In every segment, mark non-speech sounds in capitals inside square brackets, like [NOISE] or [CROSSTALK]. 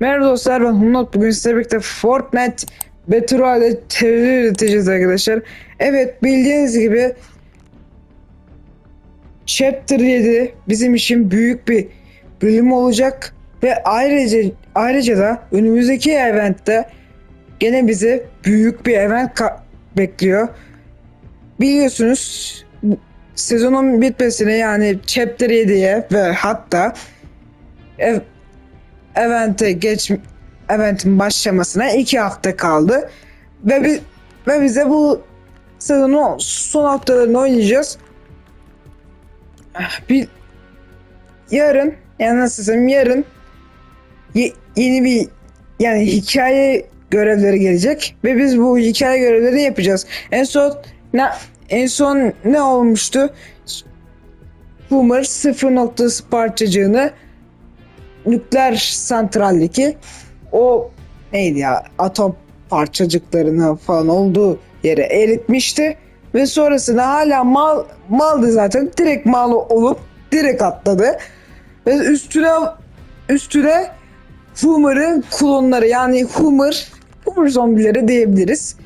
Merhaba dostlar ben Hunot. Bugün sizlerle birlikte Fortnite Battle Royale terör üreteceğiz arkadaşlar. Evet bildiğiniz gibi Chapter 7 bizim için büyük bir bölüm olacak. Ve ayrıca ayrıca da önümüzdeki eventte gene bizi büyük bir event bekliyor. Biliyorsunuz sezonun bitmesine yani Chapter 7'ye ve hatta evente geç eventin başlamasına iki hafta kaldı ve bi, ve bize bu sezonun son haftalarını oynayacağız. Bir yarın yani nasıl desem yarın ye- yeni bir yani hikaye görevleri gelecek ve biz bu hikaye görevlerini yapacağız. En son ne en son ne olmuştu? Boomer sıfır noktası parçacığını nükleer santraldeki o neydi ya atom parçacıklarını falan olduğu yere eritmişti. Ve sonrasında hala mal maldı zaten. Direkt mal olup direkt atladı. Ve üstüne üstüne Homer'ın klonları yani Homer Homer zombileri diyebiliriz.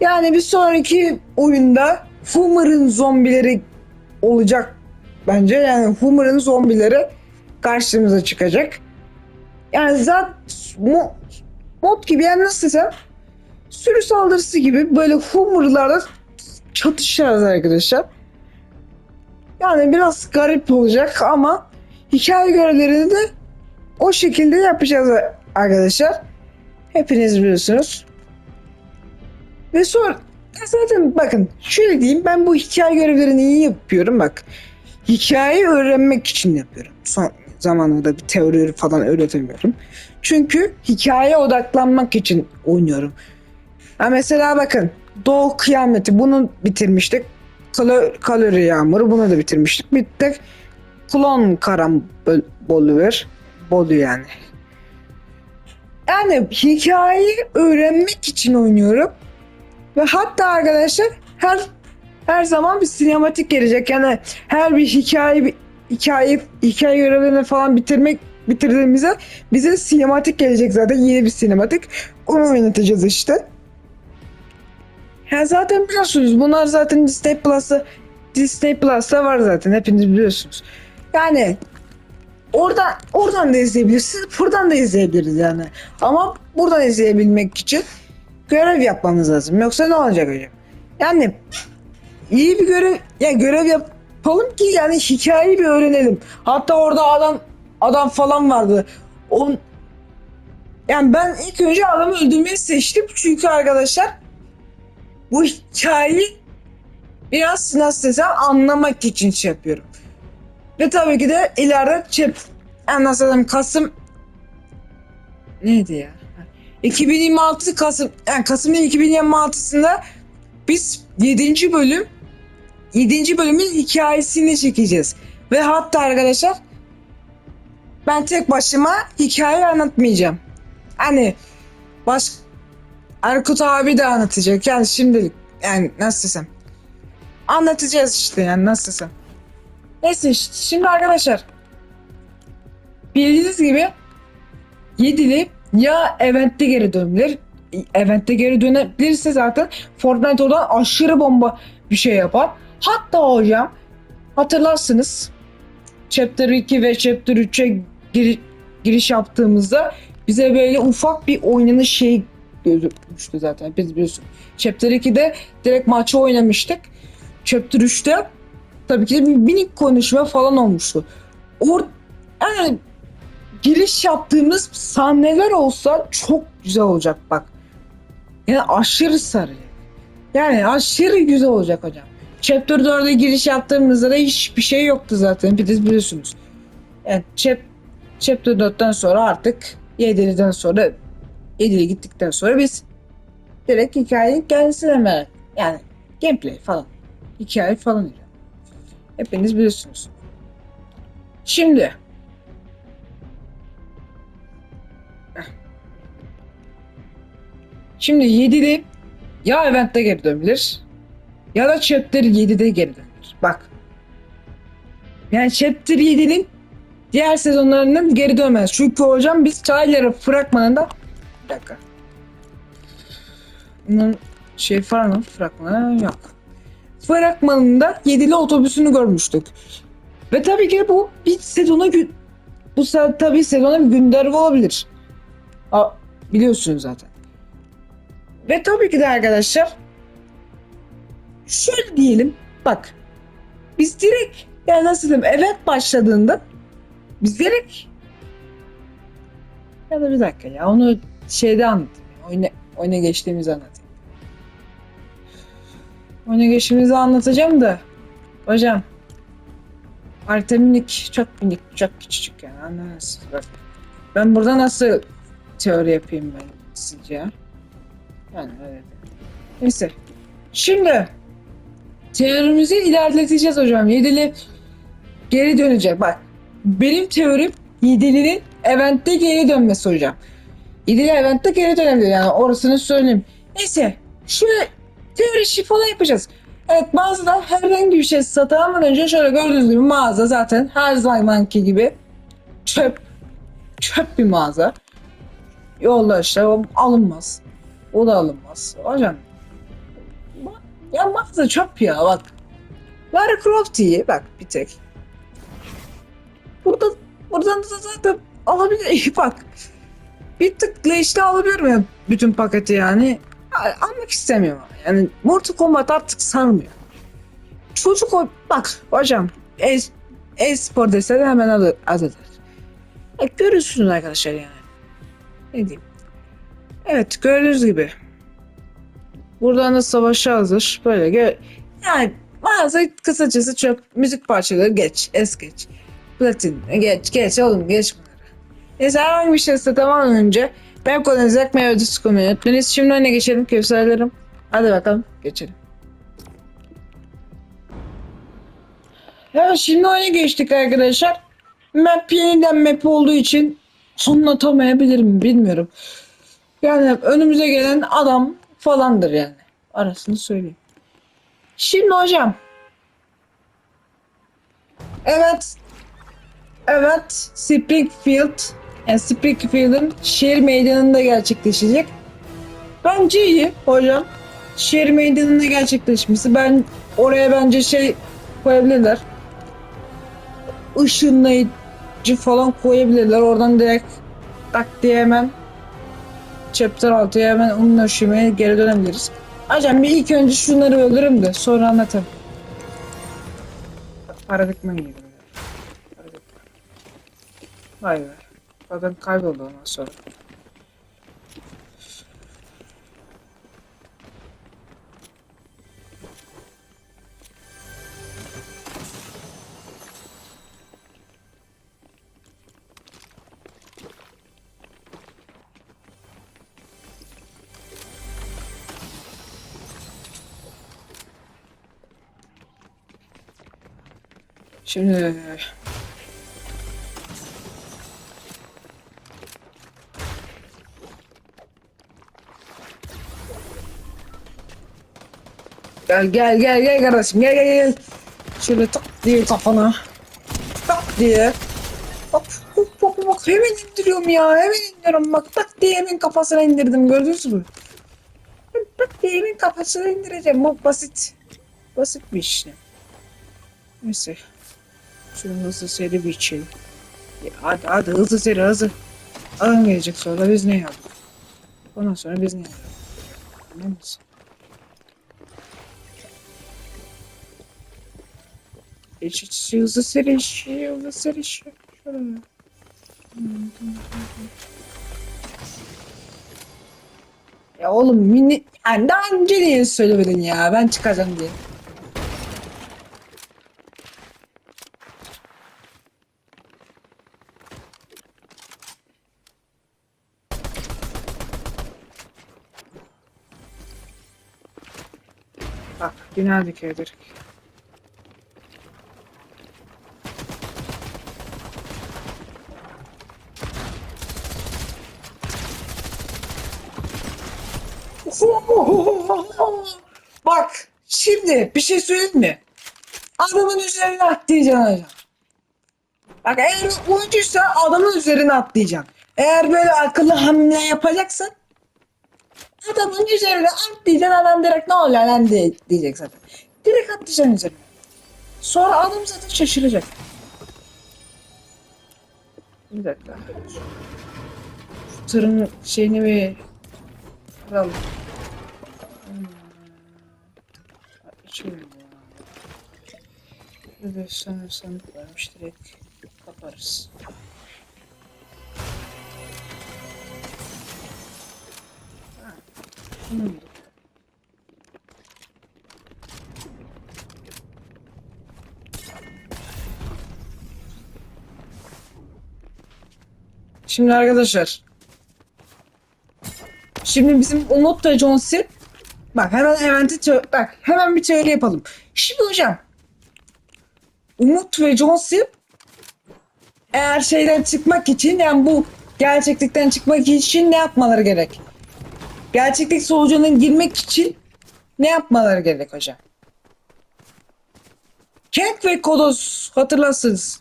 Yani bir sonraki oyunda Homer'ın zombileri olacak bence. Yani Homer'ın zombileri karşımıza çıkacak. Yani zaten mo- mod gibi yani nasıl desem sürü saldırısı gibi böyle Homer'larla çatışacağız arkadaşlar. Yani biraz garip olacak ama hikaye görevlerini de o şekilde yapacağız arkadaşlar. Hepiniz biliyorsunuz. Ve sonra zaten bakın şöyle diyeyim ben bu hikaye görevlerini iyi yapıyorum bak. Hikayeyi öğrenmek için yapıyorum. Son zamanlarda bir teori falan öğretemiyorum. Çünkü hikaye odaklanmak için oynuyorum. Ha mesela bakın Doğu Kıyameti bunu bitirmiştik. Kalo- kalori Yağmuru bunu da bitirmiştik. Bir tek klon karambolu ver. Bolu yani. Yani hikayeyi öğrenmek için oynuyorum. Ve hatta arkadaşlar her her zaman bir sinematik gelecek. Yani her bir hikaye bir hikaye hikaye görevlerini falan bitirmek bitirdiğimizde bize sinematik gelecek zaten yeni bir sinematik. Onu oynatacağız işte. Ya zaten biliyorsunuz bunlar zaten Disney Plus'ta Disney Plus'ta var zaten hepiniz biliyorsunuz. Yani oradan oradan da izleyebilirsiniz, buradan da izleyebiliriz yani. Ama buradan izleyebilmek için görev yapmamız lazım. Yoksa ne olacak hocam? Yani iyi bir görev ya görev yapalım ki yani hikayeyi bir öğrenelim. Hatta orada adam adam falan vardı. On yani ben ilk önce adamı öldürmeyi seçtim çünkü arkadaşlar bu hikayeyi biraz desem anlamak için şey yapıyorum. Ve tabii ki de ileride çep nasıl desem Kasım neydi ya? 2026 Kasım yani Kasım 2026'sında biz 7. bölüm 7. bölümün hikayesini çekeceğiz. Ve hatta arkadaşlar ben tek başıma hikaye anlatmayacağım. Hani baş Erkut abi de anlatacak. Yani şimdilik yani nasıl desem anlatacağız işte yani nasıl desem. Neyse işte şimdi arkadaşlar bildiğiniz gibi Yedili ya eventte geri dönebilir. Eventte geri dönebilirse zaten Fortnite oradan aşırı bomba bir şey yapar. Hatta hocam hatırlarsınız Chapter 2 ve Chapter 3'e gir- giriş yaptığımızda bize böyle ufak bir oynanış şey gözükmüştü zaten biz biliyorsunuz. Chapter 2'de direkt maçı oynamıştık. Chapter 3'te tabii ki de bir minik konuşma falan olmuştu. Or yani giriş yaptığımız sahneler olsa çok güzel olacak bak. Yani aşırı sarı. Yani aşırı güzel olacak hocam. Chapter 4'e giriş yaptığımızda da hiçbir şey yoktu zaten. Bir de biliyorsunuz. Yani chap, Chapter 4'ten sonra artık 7'den sonra 7'ye gittikten sonra biz direkt hikayenin kendisine merak. Yani gameplay falan. Hikaye falan. Hepiniz biliyorsunuz. Şimdi Şimdi 7'de ya eventte geri dönebilir ya da chapter 7'de geri dönebilir. Bak. Yani chapter 7'nin diğer sezonlarının geri dönmez. Çünkü hocam biz Tyler'ı fragmanında bir dakika. Bunun şey mı? Fragmanı yok. Fragmanında yedili otobüsünü görmüştük. Ve tabii ki bu bir sezona gün bu tabii sezona bir gönderme olabilir. A, biliyorsunuz zaten. Ve tabii ki de arkadaşlar şöyle diyelim bak biz direkt yani nasıl diyeyim evet başladığında biz direkt ya da bir dakika ya onu şeyde anlatayım. Oyuna, oyuna geçtiğimizi anlatayım. Oyuna geçtiğimizi anlatacağım da hocam Artemnik çok minik, çok küçücük yani anladınız. Bak, ben burada nasıl teori yapayım ben sizce? ya? Yani öyle. Neyse. Şimdi teorimizi ilerleteceğiz hocam. Yedili geri dönecek. Bak benim teorim Yedili'nin eventte geri dönmesi hocam. Yedili eventte geri dönebilir yani orasını söyleyeyim. Neyse şu teori şifre yapacağız. Evet mağazada herhangi bir şey satamadan önce şöyle gördüğünüz gibi mağaza zaten her zamanki gibi çöp çöp bir mağaza. Yolda işte alınmaz. O da alınmaz. Hocam ya mağaza çöp ya bak. Lara Croft iyi bak bir tek. Burada buradan da zaten alabilir [LAUGHS] bak. Bir tıkla işte alabiliyorum ya bütün paketi yani. A- Almak istemiyorum. Yani Mortal Kombat artık sarmıyor. Çocuk o bak hocam e, e-spor dese de hemen alır, alır. E, görürsünüz arkadaşlar yani. Ne diyeyim. Evet gördüğünüz gibi. Buradan da savaşa hazır. Böyle gö yani bazı kısacası çok müzik parçaları geç. Es geç. Platin geç geç oğlum geç bunları. Neyse herhangi bir şey satamadan önce ben konunuzu ekmeği ödüsü konuyu unutmayınız. Şimdi öne geçelim Kevserlerim. Hadi bakalım geçelim. Ya şimdi öne geçtik arkadaşlar. Map yeniden map olduğu için anlatamayabilirim bilmiyorum. Yani önümüze gelen adam falandır yani. Arasını söyleyeyim. Şimdi hocam. Evet. Evet. Springfield. Yani Springfield'ın şehir meydanında gerçekleşecek. Bence iyi hocam. Şehir meydanında gerçekleşmesi. Ben oraya bence şey koyabilirler. Işınlayıcı falan koyabilirler. Oradan direkt tak diye hemen chapter 6'ya hemen aşımaya geri dönebiliriz. Hocam bir ilk önce şunları öldürürüm de sonra anlatırım. Paradigma gibi. Vay be. Adam kayboldu ondan sonra. Şimdi Gel gel gel gel kardeşim gel gel gel. Şöyle tak diye kafana. Tak diye. Bak bak bak bak hemen indiriyorum ya hemen indiriyorum bak tak diye hemen kafasına indirdim gördünüz mü? Tak diye hemen kafasına indireceğim bu basit. Basit bir işlem. Neyse. Şunu hızlı seri. Ya hadi hadi hızlı seri hızlı. Adam gelecek sonra biz ne yapalım? Ondan sonra biz ne yapalım? Anladın mı? Geç iç hızlı seri işi hızlı seri işi. Şöyle. Ya oğlum mini... Yani daha önce niye söylemedin ya? Ben çıkacağım diye. Bina dikey direkt. [LAUGHS] Bak şimdi bir şey söyleyeyim mi? Adamın üzerine atlayacaksın hocam. Bak eğer oyuncuysa adamın üzerine atlayacaksın. Eğer böyle akıllı hamle yapacaksın adamın üzerine atlayacaksın adam direkt ne oluyor lan diye, diyecek zaten. Direkt atlayacaksın üzerine. Sonra adam zaten şaşıracak. Bir dakika. Şu tırın şeyini bir alalım. Hmm. İçelim ya. Bir sandık varmış direkt kaparız. Şimdi arkadaşlar. Şimdi bizim Umut ve John Bak hemen eventi bak hemen bir teori yapalım. Şimdi hocam Umut ve John eğer şeyden çıkmak için yani bu gerçeklikten çıkmak için ne yapmaları gerek? Gerçeklik solucanına girmek için ne yapmaları gerek hocam? Kent ve Kodos hatırlarsınız.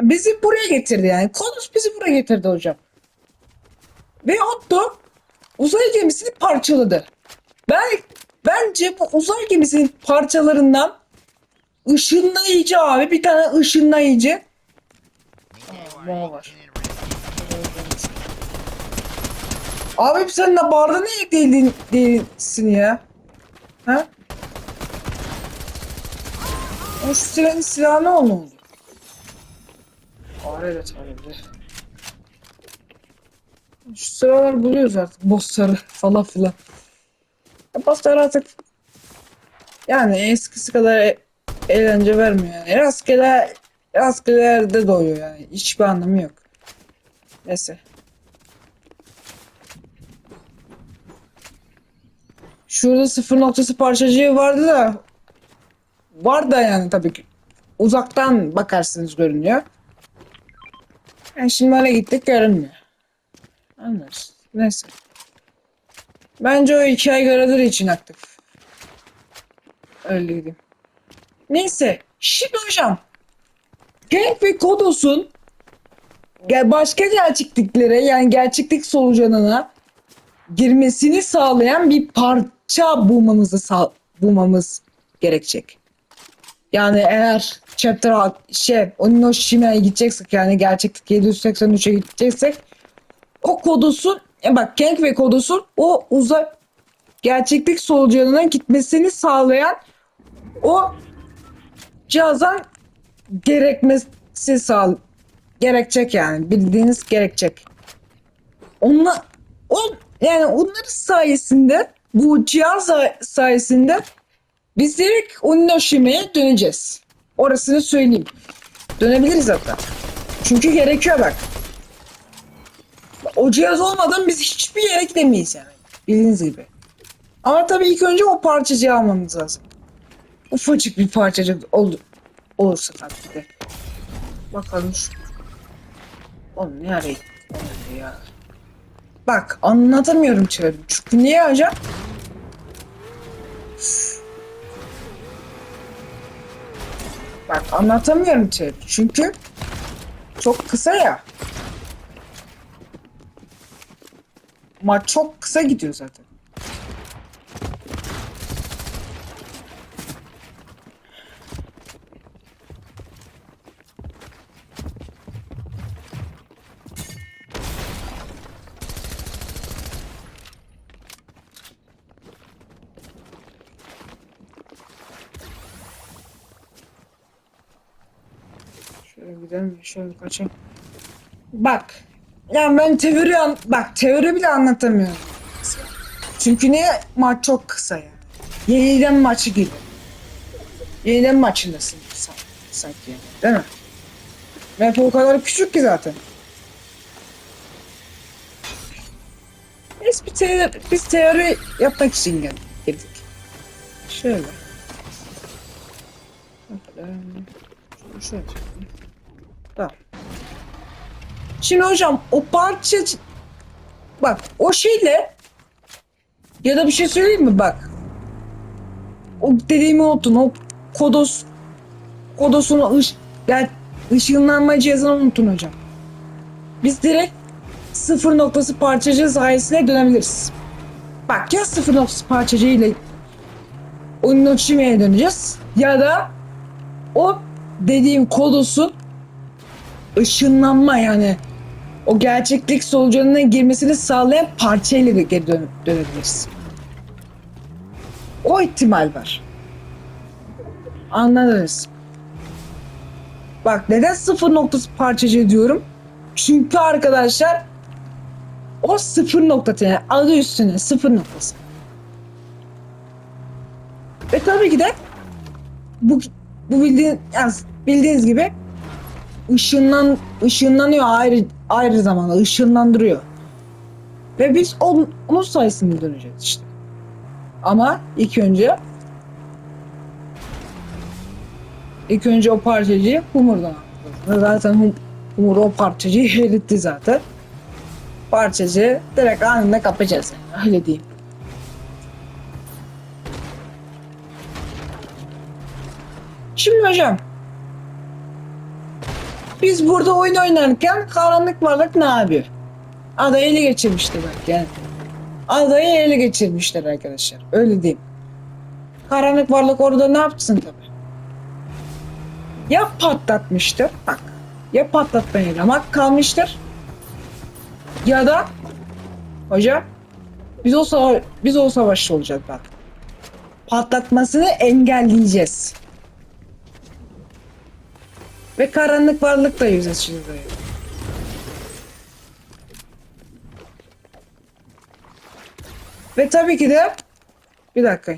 Bizi buraya getirdi yani. Kodos bizi buraya getirdi hocam. Ve Otto uzay gemisini parçaladı. Ben bence bu uzay gemisinin parçalarından ışınlayıcı abi bir tane ışınlayıcı Aa, var. Abi sen de barda ne değildin değilsin ya? Ha? O şu silahın silahı ne oldu? Aa, evet abi. Şu sıralar buluyoruz artık bossları falan filan. Ya Bosslar artık yani eskisi kadar e- eğlence vermiyor yani. Rastgele rastgelelerde doyuyor yani. Hiçbir anlamı yok. Neyse. Şurada sıfır noktası parçacığı vardı da var da yani tabii ki. Uzaktan bakarsınız görünüyor. Yani şimdi öyle gittik görünmüyor. Anlarız. Neyse. Bence o hikaye görevleri için aktif. Öyle diyeyim. Neyse. Şimdi hocam. Genk ve Kodos'un başka gerçekliklere yani gerçeklik solucanına girmesini sağlayan bir parça bulmamızı sağ bulmamız gerekecek. Yani eğer chapter şey Oninoshima'ya gideceksek yani gerçeklik 783'e gideceksek o kodosun e bak Genk ve kodosun o uzay gerçeklik solucanına gitmesini sağlayan o cihazdan gerekmesi sağ gerekecek yani bildiğiniz gerekecek. Onunla o yani onların sayesinde bu cihaz sayesinde biz direkt Oninoshima'ya döneceğiz. Orasını söyleyeyim. Dönebiliriz hatta. Çünkü gerekiyor bak. O cihaz olmadan biz hiçbir yere gidemeyiz yani. Bildiğiniz gibi. Ama tabii ilk önce o parçacığı almamız lazım. Ufacık bir parçacık ol, olursa tabii de. Bakalım şu. Oğlum ne arayı? ya. Bak anlatamıyorum çeviri. Çünkü niye hocam? Bak anlatamıyorum çeviri. Çünkü çok kısa ya. Maç çok kısa gidiyor zaten. Şöyle gidelim, şöyle kaçayım. Bak, yani ben teori an bak teori bile anlatamıyorum. Çünkü ne maç çok kısa yani. Yeniden maçı gibi. Yeniden maçındasın sanki değil mi? Map o kadar küçük ki zaten. Biz bir teori, biz teori yapmak için gel- geldik. Şöyle. Şöyle. Şimdi hocam o parça bak o şeyle ya da bir şey söyleyeyim mi bak o dediğimi unutun o kodos kodosunu ış, Yani ışınlanma cihazını unutun hocam. Biz direkt sıfır noktası parçacığı sayesinde dönebiliriz. Bak ya sıfır noktası parçacığı ile Unochime'ye döneceğiz ya da o dediğim kodosun ışınlanma yani o gerçeklik solucanına girmesini sağlayan parçayla da geri dön- dönebiliriz. O ihtimal var. Anladınız. Bak neden sıfır noktası parçacığı diyorum? Çünkü arkadaşlar o sıfır noktası yani adı üstüne sıfır noktası. Ve tabii ki de bu bu bildiğin yani bildiğiniz gibi ışınlan ışınlanıyor ayrı ayrı zamanda ışınlandırıyor. Ve biz onun, onun sayesinde döneceğiz işte. Ama ilk önce ilk önce o parçacıyı Humur'dan aldık. Zaten hum, Humur o parçacıyı eritti zaten. Parçacı direkt anında kapacağız yani öyle diyeyim. Şimdi hocam biz burada oyun oynarken karanlık varlık ne yapıyor? Adayı ele geçirmişler belki yani. Adayı ele geçirmişler arkadaşlar. Öyle diyeyim. Karanlık varlık orada ne yapsın tabi? Ya patlatmıştır. Bak. Ya patlatmaya ramak kalmıştır. Ya da hocam biz o sava- biz o savaşta olacağız bak. Patlatmasını engelleyeceğiz. Ve karanlık varlıkla yüzleşeceğiz. öyle. Ve tabii ki de bir dakika.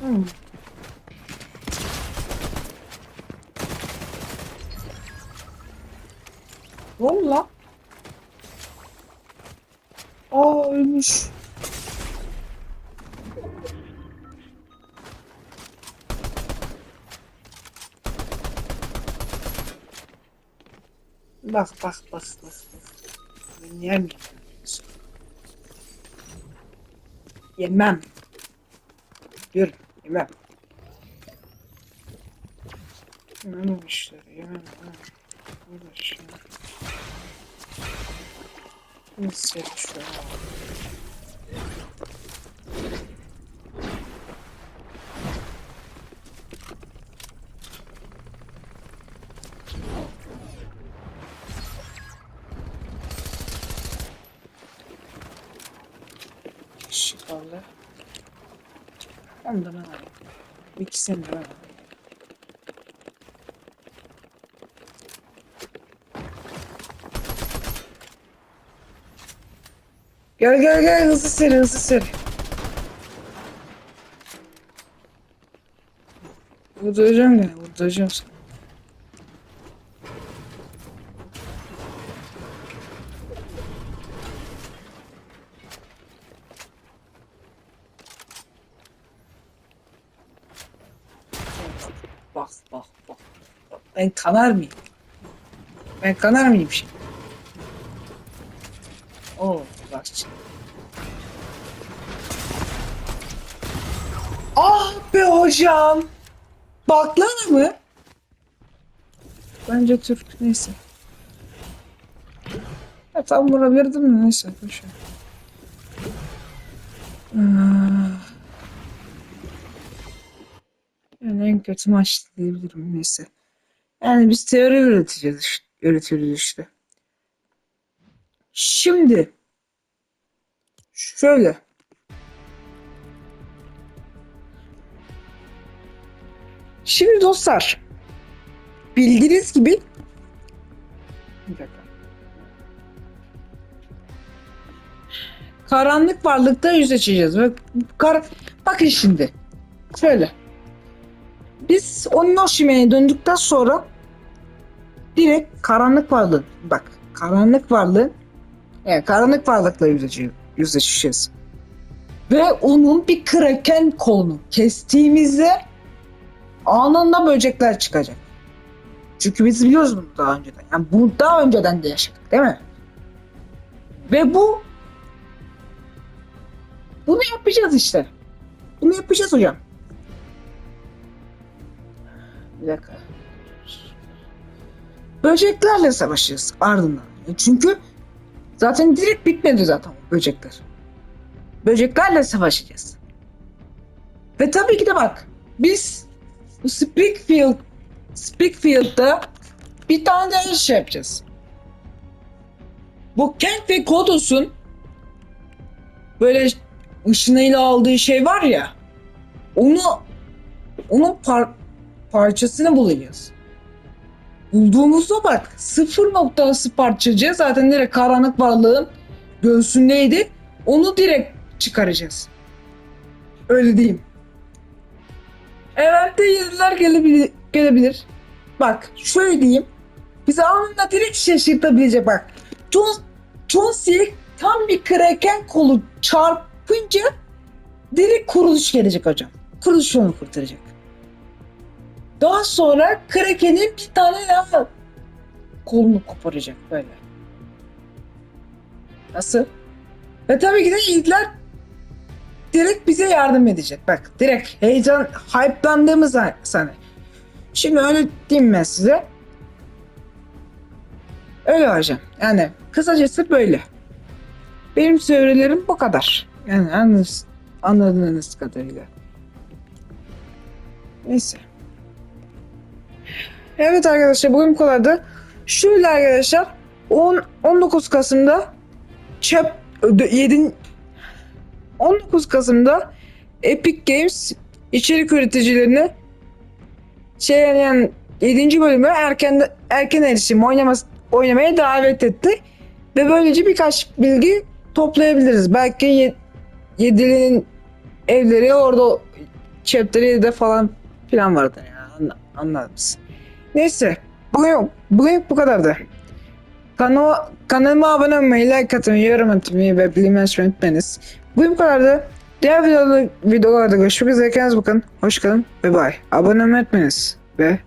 Hmm. Ne oldu lan? Aa ölmüş. Bak bak bak bak. miyim? Yemem. Diyorum yemem. Yemem işleri yemem. Uğraş ya. Nasıl yaşıyor? Şifalı. Ondan alayım. İkisini de alayım. Gel gel gel hızlı seri hızlı seri. Vurduracağım gene vurduracağım. Bak bak bak. bak. Ben kanar mıyım? Ben kanar mıyım şimdi? Hocam. Baklana mı? Bence Türk neyse. Ya tam vurabilirdim de neyse. boş ver. Ah. Yani en kötü maç diyebilirim neyse. Yani biz teori üreteceğiz işte, üretiyoruz işte. Şimdi şöyle Şimdi dostlar bildiğiniz gibi. Karanlık varlıkta yüzleşeceğiz kar bakın şimdi şöyle biz Onoshime'ye döndükten sonra direkt karanlık varlığı bak karanlık varlığı yani karanlık varlıkla yüzleşeceğiz, yüzleşeceğiz. Ve onun bir kraken kolunu kestiğimizde anında böcekler çıkacak. Çünkü biz biliyoruz bunu daha önceden. Yani bunu daha önceden de yaşadık değil mi? Ve bu bunu yapacağız işte. Bunu yapacağız hocam. Bir dakika. Böceklerle savaşacağız ardından. Çünkü zaten direkt bitmedi zaten böcekler. Böceklerle savaşacağız. Ve tabii ki de bak biz Springfield Springfield'da bir tane daha şey yapacağız. Bu Kent ve Kodos'un böyle ışınıyla aldığı şey var ya onu onun par- parçasını bulacağız. Bulduğumuzda bak sıfır noktası parçacı zaten direkt karanlık varlığın göğsündeydi. Onu direkt çıkaracağız. Öyle diyeyim. Evet de yediler gelebilir, gelebilir. Bak şöyle diyeyim. Bizi anında direkt şaşırtabilecek bak. John, John Silk tam bir kraken kolu çarpınca direkt kuruluş gelecek hocam. Kuruluş onu kurtaracak. Daha sonra krakenin bir tane daha kolunu koparacak böyle. Nasıl? Ve tabii ki de yiğitler direkt bize yardım edecek. Bak direkt heyecan, hype'landığımız an- sahne. Şimdi öyle diyeyim ben size. Öyle hocam. Yani kısacası böyle. Benim söylelerim bu kadar. Yani anladığınız, anladığınız kadarıyla. Neyse. Evet arkadaşlar bugün bu. Şöyle arkadaşlar 10, 19 Kasım'da Chap 7 19 Kasım'da Epic Games içerik üreticilerine şey yani 7. bölümü erken erken erişim oynaması, oynamaya davet etti. Ve böylece birkaç bilgi toplayabiliriz. Belki ye, Yedili'nin evleri orada chapter de falan filan vardır ya. Anla, anladınız. Neyse. Bugün, bugün bu kadardı. Kanala, kanalıma abone olmayı, like atmayı, yorum atmayı ve açmayı unutmayınız. Bugün bu kadardı. Diğer videolarda, videolarda görüşmek üzere. Kendinize bakın. Hoşçakalın ve bye. Abone olmayı unutmayınız. Ve